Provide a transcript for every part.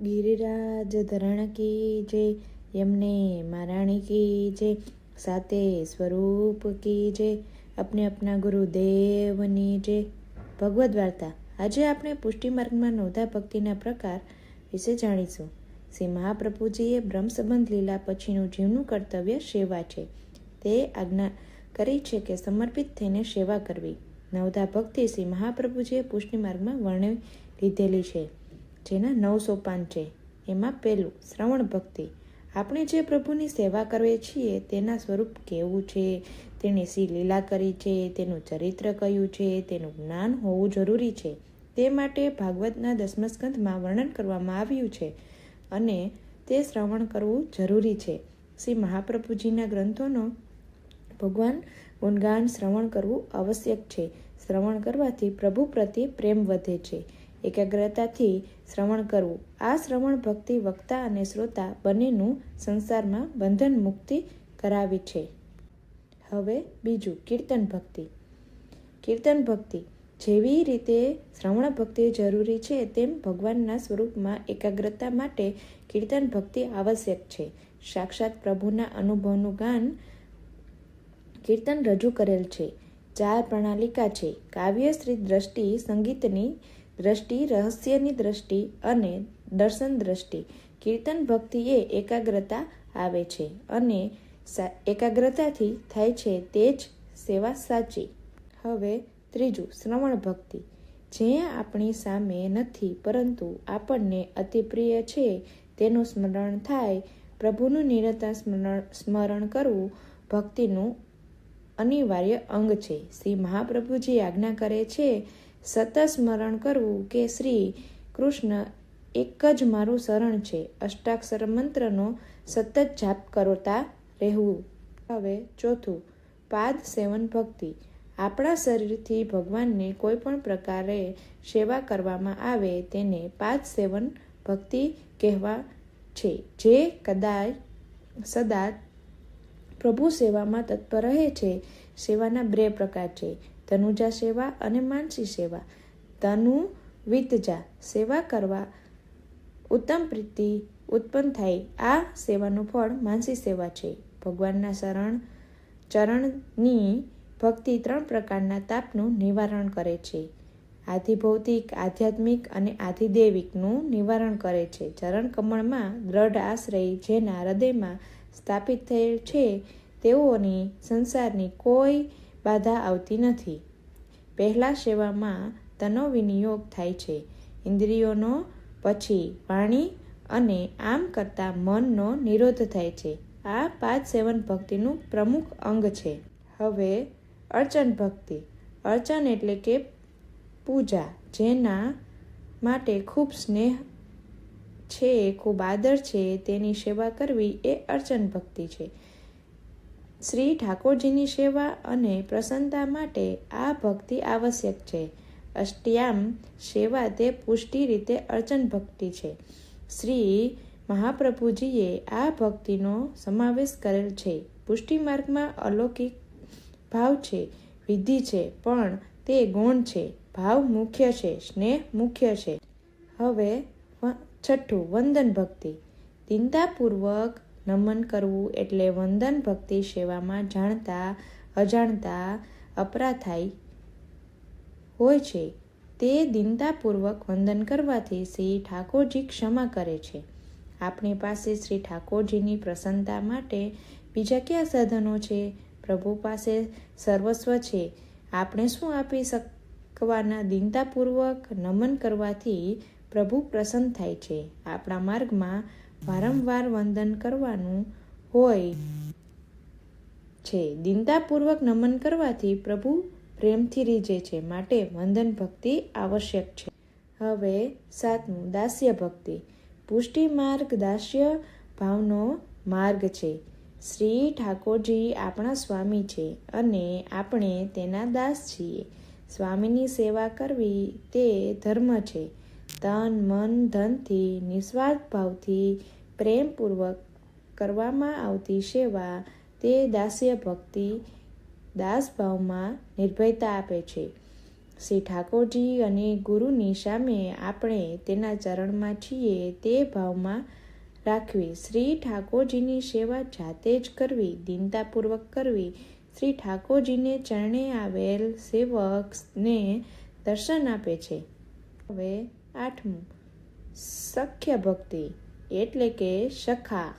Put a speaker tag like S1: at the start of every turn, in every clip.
S1: ગિરિરાજ ધરણ કી જય યમને મહારાણી કી જય સાતે સ્વરૂપ કી જય અપને અપના ગુરુદેવની જય ભગવદ્ વાર્તા. આજે આપણે પુષ્ટિમાર્ગમાં નોંધા ભક્તિના પ્રકાર વિશે જાણીશું. શ્રી મહાપ્રભુજીએ બ્રહ્મ સંબંધ લીલા પછીનું જીવનું કર્તવ્ય સેવા છે. તે આજ્ઞા કરી છે કે સમર્પિત થઈને સેવા કરવી. નવધા ભક્તિ શ્રી મહાપ્રભુજીએ પુષ્ટિમાર્ગમાં વર્ણવી લીધેલી છે. જેના નવ સોપાન છે, એમાં પહેલું શ્રવણ ભક્તિ. આપણે જે પ્રભુની સેવા કરીએ છીએ, તેના સ્વરૂપ કેવું છે? તેણે શી લીલા કરી છે? તેનું ચરિત્ર કયું છે? તેનું જ્ઞાન હોવું જરૂરી છે. તે માટે ભાગવતના દસમસ્કંધમાં વર્ણન કરવામાં આવ્યું છે અને તે શ્રવણ કરવું જરૂરી છે. શ્રી મહાપ્રભુજીના ગ્રંથોનો ભગવાન ગુણગાન શ્રવણ કરવું આવશ્યક છે. શ્રવણ કરવાથી પ્રભુ પ્રત્યે પ્રેમ વધે છે. એકાગ્રતાથી શ્રવણ કરવું. આ શ્રવણ ભક્તિ, વક્તા અને શ્રોતા બંનેનું સંસારમાં બંધન મુક્તિ કરાવી છે. હવે બીજું, કીર્તન ભક્તિ. કીર્તન ભક્તિ. જેવી રીતે શ્રવણ ભક્તિ જરૂરી છે, તેમ ભગવાનના સ્વરૂપમાં એકાગ્રતા માટે કીર્તન ભક્તિ આવશ્યક છે. સાક્ષાત પ્રભુના અનુભવનું ગાન કીર્તન રજૂ કરેલ છે. ચાર પ્રણાલિકા છે. કાવ્યશ્રી દ્રષ્ટિ સંગીતની દ્રષ્ટિ, રહસ્યની દ્રષ્ટિ અને દર્શન દ્રષ્ટિ. કીર્તન ભક્તિ એ એકાગ્રતા આવે છે અને એકાગ્રતાથી થાય છે તે જ સેવા સાચી. હવે ત્રીજું, શ્રવણ ભક્તિ. જે આપણી સામે નથી, પરંતુ આપણને અતિ પ્રિય છે તેનું સ્મરણ થાય. પ્રભુનું નિરતા સ્મરણ કરવું ભક્તિનું અનિવાર્ય અંગ છે. શ્રી મહાપ્રભુજી આજ્ઞા કરે છે સતત સ્મરણ કરવું કે શ્રી કૃષ્ણ એક જ મારું શરણ છે. અષ્ટાક્ષર મંત્રનો સતત જાપ કરતા રહેવું. હવે ચોથું, પાદ સેવન ભક્તિ. આપણા શરીરથી ભગવાનને કોઈ પણ પ્રકારે સેવા કરવામાં આવે તેને પાદ સેવન ભક્તિ કહેવા છે, જે કદાચ સદા પ્રભુ સેવામાં તત્પર રહે છે. સેવાના બે પ્રકાર છે. તનુજા સેવા અને માનસી સેવા. તનુ વિતજા સેવા કરવા ઉત્તમ પ્રીતિ ઉત્પન્ન થાય. આ સેવાનું ફળ માનસી સેવા છે. ભગવાનના શરણ, ચરણની ભક્તિ ત્રણ પ્રકારના તાપનું નિવારણ કરે છે. આધિભૌતિક, આધ્યાત્મિક અને આધિદેવિકનું નિવારણ કરે છે. ચરણ કમળમાં દ્રઢ આશ્રય જેના હૃદયમાં સ્થાપિત થયેલ છે, તેઓની સંસારની કોઈ બાધા આવતી નથી. પહેલા સેવામાં તનો વિનિયોગ થાય છે. ઇન્દ્રિયોનો પછી વાણી અને આમ કરતાં મનનો નિરોધ થાય છે. આ પાંચ સેવન ભક્તિનું પ્રમુખ અંગ છે. હવે અર્ચન ભક્તિ. અર્ચન એટલે કે પૂજા, જેના માટે ખૂબ સ્નેહ છે, ખૂબ આદર છે, તેની સેવા કરવી એ અર્ચન ભક્તિ છે. શ્રી ઠાકોરજીની સેવા અને પ્રસન્નતા માટે આ ભક્તિ આવશ્યક છે. અષ્ટયામ સેવા તે પુષ્ટિ રીતે અર્ચન ભક્તિ છે. શ્રી મહાપ્રભુજીએ આ ભક્તિનો સમાવેશ કરેલ છે. પુષ્ટિ માર્ગમાં અલૌકિક ભાવ છે, વિધિ છે, પણ તે ગુણ છે. ભાવ મુખ્ય છે, સ્નેહ મુખ્ય છે. હવે છઠ્ઠું, વંદન ભક્તિ. ચિંતાપૂર્વક નમન કરવું એટલે વંદન ભક્તિ સેવામાં જાણતા, અજાણતા અપરા થાય હોય છે. તે દિનતાપૂર્વક વંદન કરવાથી શ્રી ઠાકોરજી ક્ષમા કરે છે. આપણી પાસે શ્રી ઠાકોરજીની પ્રસન્નતા માટે બીજા કયા સાધનો છે? પ્રભુ પાસે સર્વસ્વ છે. આપણે શું આપી શકવાના? દિનતાપૂર્વક નમન કરવાથી પ્રભુ પ્રસન્ન થાય છે. આપણા માર્ગમાં વારંવાર વંદન કરવાનું હોય છે. દિનતાપૂર્વક નમન કરવાથી પ્રભુ પ્રેમથી રીજે છે, માટે વંદન ભક્તિ આવશ્યક છે. હવે સાતમું, દાસ્ય ભક્તિ. પુષ્ટિ માર્ગ દાસ્ય ભાવનો માર્ગ છે. શ્રી ઠાકોરજી આપણા સ્વામી છે અને આપણે તેના દાસ છીએ. સ્વામીની સેવા કરવી તે ધર્મ છે. તન, મન, ધનથી નિસ્વાર્થ ભાવથી પ્રેમપૂર્વક કરવામાં આવતી સેવા તે દાસ્ય ભક્તિ દાસભાવમાં નિર્ભયતા આપે છે. શ્રી ઠાકોરજી અને ગુરુની સામે આપણે તેના ચરણમાં છીએ તે ભાવમાં રાખવી. શ્રી ઠાકોરજીની સેવા જાતે જ કરવી, દીનતાપૂર્વક કરવી. શ્રી ઠાકોરજીને ચરણે આવેલ સેવકને દર્શન આપે છે. હવે આઠમું. સખ્ય ભક્તિ એટલે કે સખા.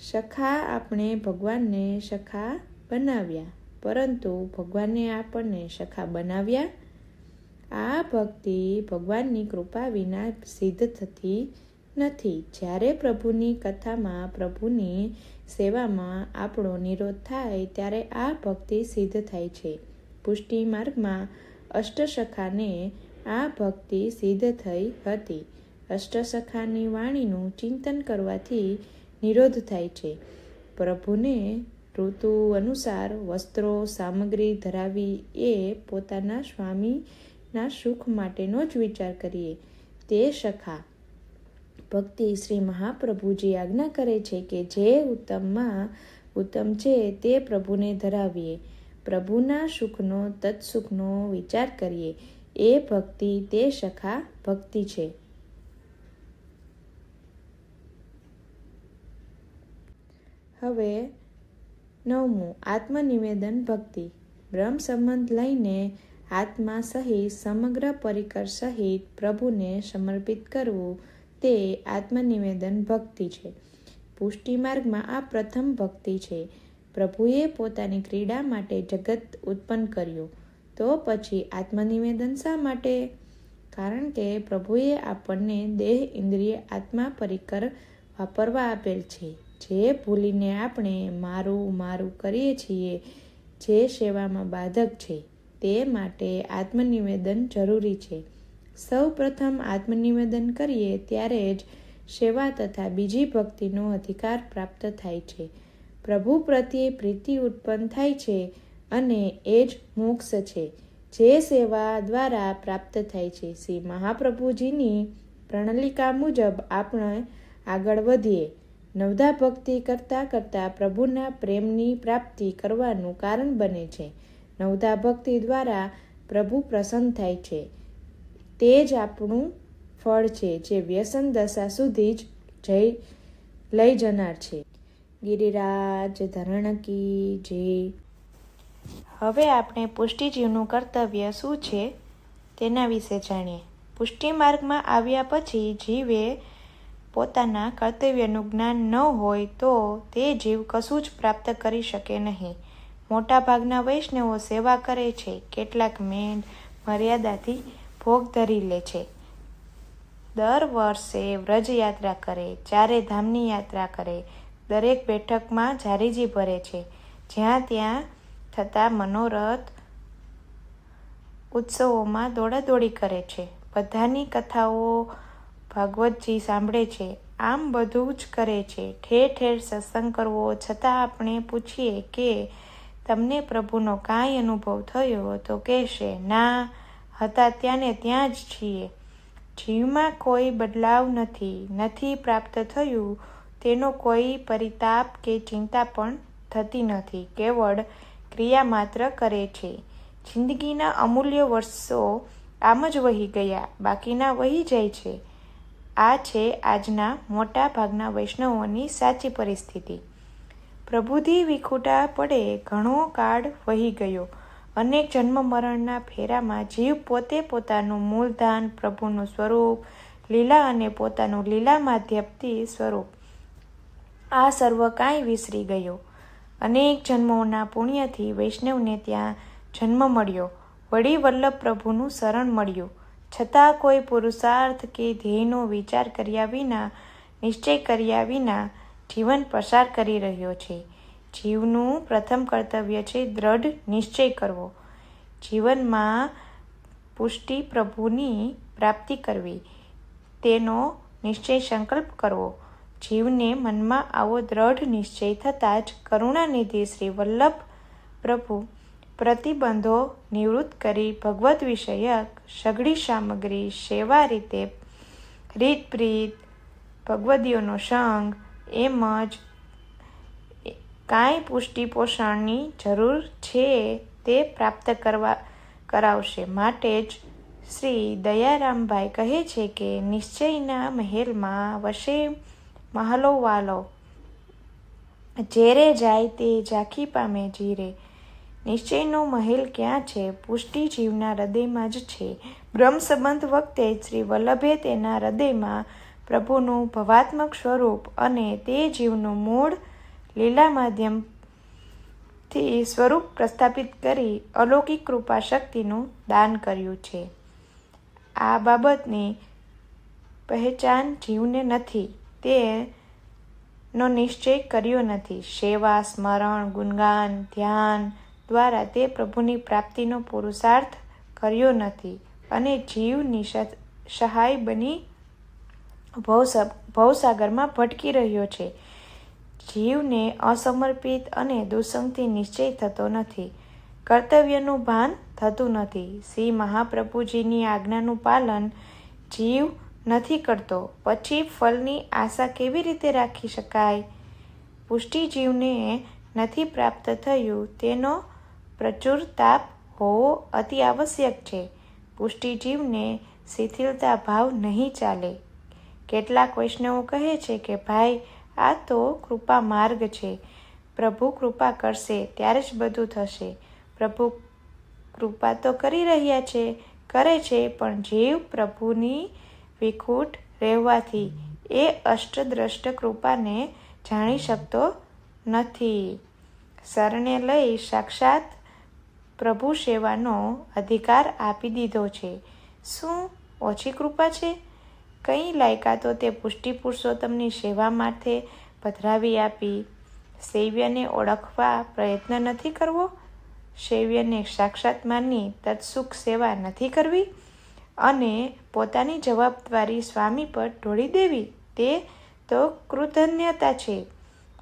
S1: સખા આપણે ભગવાનને સખા બનાવ્યા. પરંતુ ભગવાને આપણને સખા બનાવ્યા? આ ભક્તિ ભગવાનની કૃપા વિના સિદ્ધ થતી નથી. જ્યારે પ્રભુની કથામાં પ્રભુની સેવામાં આપણો નિરોધ થાય, ત્યારે આ ભક્તિ સિદ્ધ થાય છે. પુષ્ટિ માર્ગમાં અષ્ટસખાને આ ભક્તિ સિદ્ધ થઈ હતી. અષ્ટસખાની વાણીનું ચિંતન કરવાથી નિરોધ થાય છે. પ્રભુને ઋતુ અનુસાર વસ્ત્રો, સામગ્રી ધરાવી એ પોતાના સ્વામીના સુખ માટેનો જ વિચાર કરીએ. તે સખા. ભક્તિ શ્રી મહાપ્રભુજી આજ્ઞા કરે છે કે જે ઉત્તમમાં ઉત્તમ છે તે પ્રભુને ધરાવીએ. પ્રભુના સુખનો તત્સુખનો વિચાર કરીએ. એ ભક્તિ તે સખા ભક્તિ છે. હવે નવમું, આત્મનિવેદન ભક્તિ. બ્રહ્મ સંબંધ લઈને આત્મા સહિત સમગ્ર પરિકર સહિત પ્રભુને સમર્પિત કરવું તે આત્મનિવેદન ભક્તિ છે. પુષ્ટિ માર્ગમાં આ પ્રથમ ભક્તિ છે. પ્રભુએ પોતાની ક્રીડા માટે જગત ઉત્પન્ન કર્યું. તો પછી આત્મનિવેદન શા માટે? કારણ કે પ્રભુએ આપણને દેહ, ઇન્દ્રિય, આત્મા પરિકર વાપરવા આપેલ છે. જે ભૂલીને આપણે મારું મારું કરીએ છીએ, જે સેવામાં બાધક છે, તે માટે આત્મનિવેદન જરૂરી છે. સૌ પ્રથમ આત્મનિવેદન કરીએ ત્યારે જ સેવા તથા બીજી ભક્તિનો અધિકાર પ્રાપ્ત થાય છે. પ્રભુ પ્રત્યે પ્રીતિ ઉત્પન્ન થાય છે. અને એ જ મોક્ષ છે, જે સેવા દ્વારા પ્રાપ્ત થાય છે. શ્રી મહાપ્રભુજીની પ્રણાલિકા મુજબ આપણે આગળ વધીએ. નવધા ભક્તિ કરતાં કરતાં પ્રભુના પ્રેમની પ્રાપ્તિ કરવાનું કારણ બને છે. નવધા ભક્તિ દ્વારા પ્રભુ પ્રસન્ન થાય છે. તે જ આપણું ફળ છે, જે વ્યસન દશા સુધી જ જઈ લઈ જનાર છે. ગિરિરાજ ધરણ જે હવે આપણે પુષ્ટિજીવનું કર્તવ્ય શું છે તેના વિશે જાણીએ. પુષ્ટિ માર્ગમાં આવ્યા પછી જીવે પોતાના કર્તવ્યનું જ્ઞાન ન હોય તો તે જીવ કશું જ પ્રાપ્ત કરી શકે નહીં. મોટાભાગના વૈષ્ણવો સેવા કરે છે, કેટલાક મેંડ મર્યાદાથી ભોગ ધરી લે છે. દર વર્ષે વ્રજયાત્રા કરે, ચારે ધામની યાત્રા કરે, દરેક બેઠકમાં જારીજી ભરે છે. જ્યાં ત્યાં થતા મનોરથ ઉત્સવોમાં દોડાદોડી કરે છે. બધાની કથાઓ ભાગવતજી સાંભળે છે. આમ બધું જ કરે છે. ઠેર ઠેર સત્સંગ કરવો છતાં આપણે પૂછીએ કે તમને પ્રભુનો કાંઈ અનુભવ થયો તો કહેશે, ના, હતા ત્યાં ને ત્યાં જ છીએ. જીવમાં કોઈ બદલાવ નથી. નથી પ્રાપ્ત થયું. તેનો કોઈ પરિતાપ કે ચિંતા પણ થતી નથી. કેવળ ક્રિયા માત્ર કરે છે. જિંદગીના અમૂલ્ય વર્ષો આમ જ વહી ગયા, બાકીના વહી જાય છે. આ છે આજના મોટા ભાગના વૈષ્ણવોની સાચી પરિસ્થિતિ. પ્રભુથી વિખૂટા પડે, ઘણો કાળ વહી ગયો. અનેક જન્મ મરણના ફેરામાં જીવ પોતે પોતાનું મૂલધાન, પ્રભુનું સ્વરૂપ, લીલા અને પોતાનું લીલા માધ્યમથી સ્વરૂપ. આ સર્વ કાંઈ વિસરી ગયો. અનેક જન્મોના પુણ્યથી વૈષ્ણવને ત્યાં જન્મ મળ્યો. વળી વલ્લભ પ્રભુનું શરણ મળ્યું. છતાં કોઈ પુરુષાર્થ કે ધ્યેયનો વિચાર કર્યા વિના, નિશ્ચય કર્યા વિના જીવન પસાર કરી રહ્યો છે. જીવનું પ્રથમ કર્તવ્ય છે દ્રઢ નિશ્ચય કરવો. જીવનમાં પુષ્ટિ પ્રભુની પ્રાપ્તિ કરવી. તેનો નિશ્ચય સંકલ્પ કરવો. જીવને મનમાં આવો દ્રઢ નિશ્ચય થતાં જ કરુણાનિધિ શ્રી વલ્લભ પ્રભુ પ્રતિબંધો નિવૃત્ત કરી ભગવદ્ વિષયક સઘળી સામગ્રી, સેવા રીતે રીતપ્રીત ભગવદીઓનો સંગ એમ જ કાંઈ પુષ્ટિ પોષણની જરૂર છે તે પ્રાપ્ત કરવા કરાવશે. માટે જ શ્રી દયારામભાઈ કહે છે કે, નિશ્ચયના મહેલમાં વસે મહલોવાલો જેરે જાય તે ઝાંખી પામે જીરે. નિશ્ચયનો મહેલ ક્યાં છે? પુષ્ટિ જીવના હૃદયમાં જ છે. બ્રહ્મ સંબંધ વખતે શ્રી વલ્લભે તેના હૃદયમાં પ્રભુનું ભવાત્મક સ્વરૂપ અને તે જીવનું મૂળ લીલા માધ્યમથી સ્વરૂપ પ્રસ્થાપિત કરી અલૌકિક કૃપા શક્તિનું દાન કર્યું છે. આ બાબતની પહેચાન જીવને નથી. તે નો નિશ્ચય કર્યો નથી. સેવા, સ્મરણ, ગુણગાન, ધ્યાન દ્વારા તે પ્રભુની પ્રાપ્તિનો પુરુષાર્થ કર્યો નથી અને જીવની સહાય બની ભવસાગરમાં ભટકી રહ્યો છે. જીવને અસમર્પિત અને દુસંગથી નિશ્ચય થતો નથી. કર્તવ્યનું ભાન થતું નથી. શ્રી મહાપ્રભુજીની આજ્ઞાનું પાલન જીવ નથી કરતો. પછી ફલની આશા કેવી રીતે રાખી શકાય? પુષ્ટિ જીવને નથી પ્રાપ્ત થયું તેનો પ્રચુર તાપ હોવો અતિ આવશ્યક છે. પુષ્ટિજીવને શિથિલતા ભાવ નહીં ચાલે. કેટલાક વૈષ્ણવો કહે છે કે, ભાઈ, આ તો કૃપા માર્ગ છે. પ્રભુ કૃપા કરશે, ત્યારે જ બધું થશે. પ્રભુ કૃપા તો કરી રહ્યા છે, કરે છે, પણ જીવ પ્રભુની વિખૂટ રહેવાથી એ અષ્ટદ્રષ્ટ કૃપાને જાણી શકતો નથી. શરણે લઈ સાક્ષાત પ્રભુ સેવાનો અધિકાર આપી દીધો છે. શું ઓછી કૃપા છે? કઈ લાયકાતો તે પુષ્ટિ પુરુષોત્તમની સેવા માટે પધરાવી આપી. શૈવ્યને ઓળખવા પ્રયત્ન નથી કરવો? શૈવ્યને સાક્ષાત માની તત્સુખ સેવા નથી કરવી? અને પોતાની જવાબદારી સ્વામી પર ઢોળી દેવી. તે તો કૃતજ્ઞતા છે,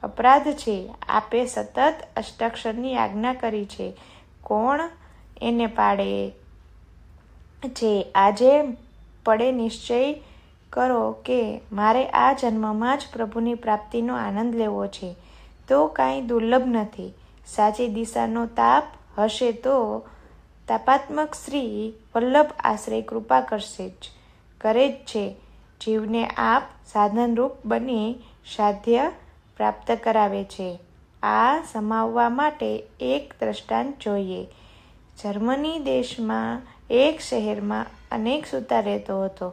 S1: અપરાધ છે. આપે સતત અષ્ટાક્ષરની આજ્ઞા કરી છે. કોણ એને પાડે છે? આજે પડે નિશ્ચય કરો કે મારે આ જન્મમાં જ પ્રભુની પ્રાપ્તિનો આનંદ લેવો છે. તો કાંઈ દુર્લભ નથી. સાચી દિશાનો તાપ હશે તો તાપાત્મક શ્રી વલ્લભ આશ્રય કૃપા કરશે જ, કરે જ છે. જીવને આપ સાધનરૂપ બની સાધ્ય પ્રાપ્ત કરાવે છે. આ સમાવવા માટે એક દ્રષ્ટાંત જોઈએ. જર્મની દેશમાં એક શહેરમાં અનેક સુતા રહેતો હતો.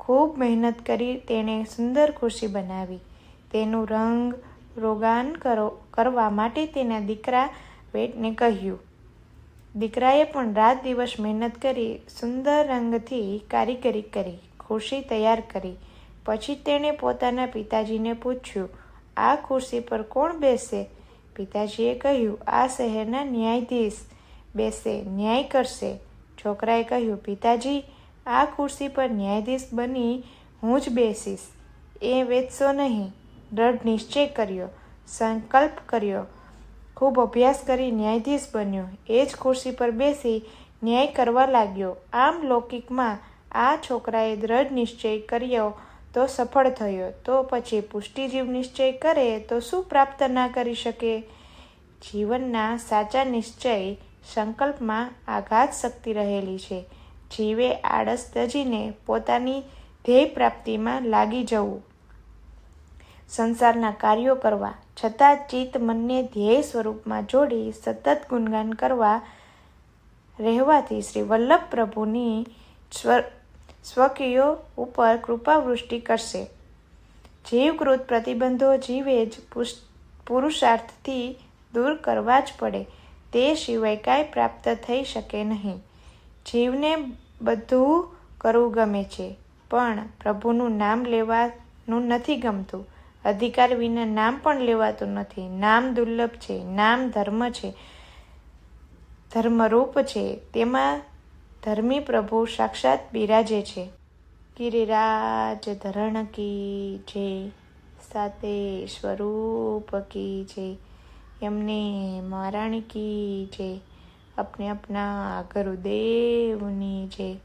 S1: ખૂબ મહેનત કરી તેણે સુંદર ખુરશી બનાવી. તેનું રંગ રોગાન કરો, કરવા માટે તેના દીકરા વેટને કહ્યું દીકરાએ પણ રાત દિવસ મહેનત કરી, સુંદર રંગથી કારીગરી કરી, ખુરશી તૈયાર કરી. પછી તેણે પોતાના પિતાજીને પૂછ્યું, આ ખુરશી પર કોણ બેસે? પિતાજીએ કહ્યું, આ શહેરના ન્યાયાધીશ બેસે, ન્યાય કરશે. છોકરાએ કહ્યું, પિતાજી, આ ખુરશી પર ન્યાયાધીશ બની હું જ બેસીશ. એ વેચશો નહીં, દ્રઢ નિશ્ચય કર્યો, સંકલ્પ કર્યો. ખૂબ અભ્યાસ કરી ન્યાયાધીશ બન્યો. એ જ ખુરશી પર બેસી ન્યાય કરવા લાગ્યો. આમ લૌકિકમાં આ છોકરાએ દ્રઢ નિશ્ચય કર્યો તો સફળ થયો. તો પછી પુષ્ટિજીવ નિશ્ચય કરે તો શું પ્રાપ્ત ના કરી શકે? જીવનના સાચા નિશ્ચય સંકલ્પમાં આઘાત શક્તિ રહેલી છે. જીવે આળસ તજીને પોતાની ધ્યેય પ્રાપ્તિમાં લાગી જવું. સંસારના કાર્યો કરવા. છતાં ચિત્ત મનને ધ્યેય સ્વરૂપમાં જોડી સતત ગુણગાન કરવા રહેવાથી શ્રી વલ્લભ પ્રભુની સ્વ, સ્વકીયો ઉપર કૃપાવૃષ્ટિ કરશે. જીવકૃત પ્રતિબંધો જીવે જ પુરુષાર્થથી દૂર કરવા જ પડે. તે સિવાય કાંઈ પ્રાપ્ત થઈ શકે નહીં. જીવને બધું કરવું ગમે છે, પણ પ્રભુનું નામ લેવાનું નથી ગમતું. અધિકાર વિના નામ પણ લેવાતું નથી. નામ દુર્લભ છે, નામ ધર્મ છે, ધર્મરૂપ છે. તેમાં ધર્મી પ્રભુ સાક્ષાત બિરાજે છે. ગિરિરાજ ધરણ કી જે સાથે સ્વરૂપ કી જય, એમને મહારાણી કી જય अपने अपना गुरुदेव જે